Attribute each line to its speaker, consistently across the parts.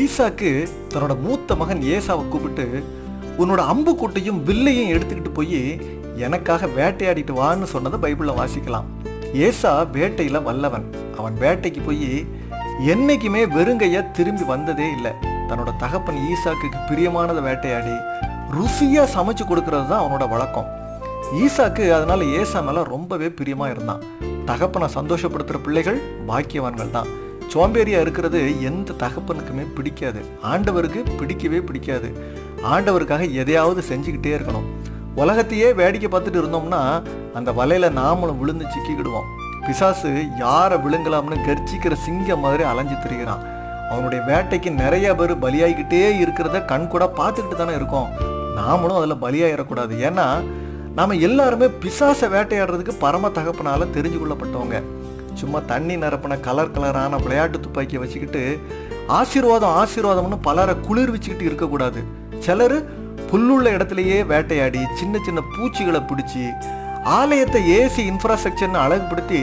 Speaker 1: ஈசாக்கு தன்னோட மூத்த மகன் ஏசாவை கூப்பிட்டு உன்னோட அம்புக்கூட்டையும் வில்லையும் எடுத்துக்கிட்டு போய் எனக்காக வேட்டையாடிட்டு வான்னு சொன்னதை பைபிளில் வாசிக்கலாம். ஏசா வேட்டையில் வல்லவன். அவன் வேட்டைக்கு போய் என்னைக்குமே வெறுங்கையாக திரும்பி வந்ததே இல்லை. தன்னோட தகப்பன் ஈசாக்கு பிரியமானதை வேட்டையாடி ருசியாக சமைச்சு கொடுக்கறது தான் அவனோட வழக்கம். ஈசாக்கு அதனால ஏசா மேலே ரொம்பவே பிரியமாக இருந்தான். தகப்பனை சந்தோஷப்படுத்துகிற பிள்ளைகள் பாக்கியவான்கள் தான். சோம்பேறியா இருக்கிறது எந்த தகப்பனுக்குமே பிடிக்காது. ஆண்டவருக்கு பிடிக்கவே பிடிக்காது. ஆண்டவருக்காக எதையாவது செஞ்சுக்கிட்டே இருக்கணும். உலகத்தையே வேடிக்கை பார்த்துட்டு இருந்தோம்னா அந்த வலையில நாமளும் விழுந்து சிக்கிக்கிடுவோம். பிசாசு யாரை விழுங்கலாம்னு கர்ச்சிக்கிற சிங்கம் மாதிரி அலைஞ்சு திரிகிறான் அவனுடைய வேட்டைக்கு நிறைய பேர் பலியாகிக்கிட்டே இருக்கிறத கண் கூட பார்த்துக்கிட்டு தானே இருக்கோம். நாமளும் அதில் பலியாயிடக்கூடாது ஏன்னா நாம எல்லாருமே பிசாசை வேட்டையாடுறதுக்கு பரம தகப்பனால தெரிஞ்சு கொள்ளப்பட்டவங்க சும்மா தண்ணி நிரப்பின கலர் கலரான விளையாட்டு துப்பாக்கியை வச்சுக்கிட்டு ஆசீர்வாதம் ஆசீர்வாதம்னு பலரை குளிர்விச்சுக்கிட்டு இருக்கக்கூடாது சிலர் புல்லுள்ள இடத்துலயே வேட்டையாடி சின்ன சின்ன பூச்சிகளை பிடிச்சி ஆலயத்தை ஏசி இன்ஃப்ராஸ்ட்ரக்சர்னு அழகுபடுத்தி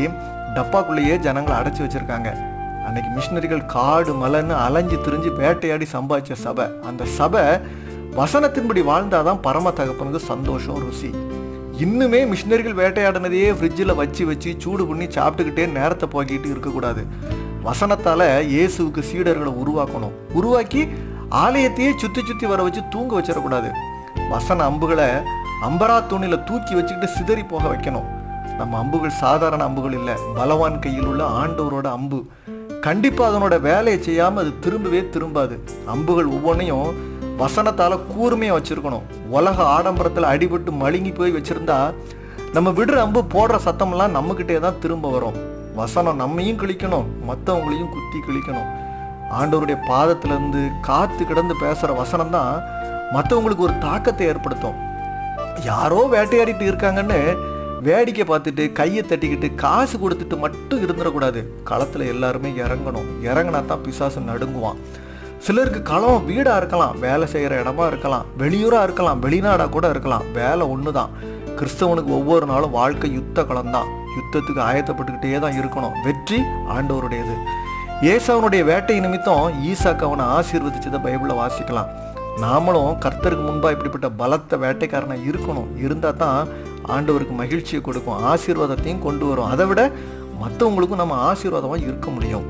Speaker 1: டப்பாக்குள்ளேயே ஜனங்களை அடைச்சி வச்சிருக்காங்க. அன்னைக்கு மிஷினரிகள் காடு மலைன்னு அலைஞ்சு திரிஞ்சு வேட்டையாடி சம்பாதிச்ச சபை. அந்த சபை வசனத்தின்படி வாழ்ந்தாதான் பரம தகப்பனுக்கு சந்தோஷம் ருசி. இன்னுமே மிஷினரிகள் வேட்டையாடினதையே ஃப்ரிட்ஜில் வச்சு வச்சு சூடு பண்ணி சாப்பிட்டுக்கிட்டே நேரத்தை போக்கிட்டு இருக்கக்கூடாது. வசனத்தால் இயேசுவுக்கு சீடர்களை உருவாக்கணும். உருவாக்கி ஆலயத்தையே சுற்றி சுற்றி வர வச்சு தூங்க வச்சிடக்கூடாது. வசன அம்புகளை அம்பரா துணியில் தூக்கி வச்சுக்கிட்டு சிதறி போக வைக்கணும். நம்ம அம்புகள் சாதாரண அம்புகள் இல்லை. பலவான் கையில் உள்ள ஆண்டவரோட அம்பு. கண்டிப்பாக அதனோட வேலையை செய்யாமல் அது திரும்பவே திரும்பாது. அம்புகள் ஒவ்வொன்றையும் வசனத்தால் கூர்மையாக வச்சுருக்கணும். உலக ஆடம்பரத்தில் அடிபட்டு மழுங்கி போய் வச்சுருந்தா நம்ம விடுற அம்பு போடுற சத்தமெல்லாம் நம்மக்கிட்டே தான் திரும்ப வரும். வசனம் நம்மையும் கிழிக்கணும் மற்றவங்களையும் குத்தி கிழிக்கணும். ஆண்டவருடைய பாதத்திலேருந்து காற்று காத்து கிடந்து பேசுகிற வசனம் தான் மற்றவங்களுக்கு ஒரு தாக்கத்தை ஏற்படுத்தும். யாரோ வேட்டையாடிட்டு இருக்காங்கன்னு வேடிக்கை பார்த்துட்டு கையை தட்டிக்கிட்டு காசு கொடுத்துட்டு மட்டும் இருந்துடக்கூடாது. களத்தில் எல்லாருமே இறங்கணும். இறங்கினா தான் பிசாசு நடுங்குவான். சிலருக்கு களம் வீடாக இருக்கலாம் வேலை செய்கிற இடமா இருக்கலாம் வெளியூராக இருக்கலாம் வெளிநாடாக கூட இருக்கலாம். வேலை ஒன்று தான் கிறிஸ்தவனுக்கு ஒவ்வொரு நாளும் வாழ்க்கை யுத்த களம் தான் யுத்தத்துக்கு ஆயத்தப்பட்டுக்கிட்டே தான் இருக்கணும். வெற்றி ஆண்டவருடையது. ஏசாவனுடைய வேட்டை நிமித்தம் ஈசாக்கு அவனை ஆசீர்வதிச்சதை பைபிளில் வாசிக்கலாம். நாமளும் கர்த்தருக்கு முன்பாக இப்படிப்பட்ட பலத்த வேட்டைக்காரனாக இருக்கணும். இருந்தால் தான் ஆண்டவருக்கு மகிழ்ச்சியை கொடுக்கும் ஆசீர்வாதத்தையும் கொண்டு வரும். அதை விட மற்றவங்களுக்கும் நம்ம ஆசீர்வாதமாக இருக்க முடியும்.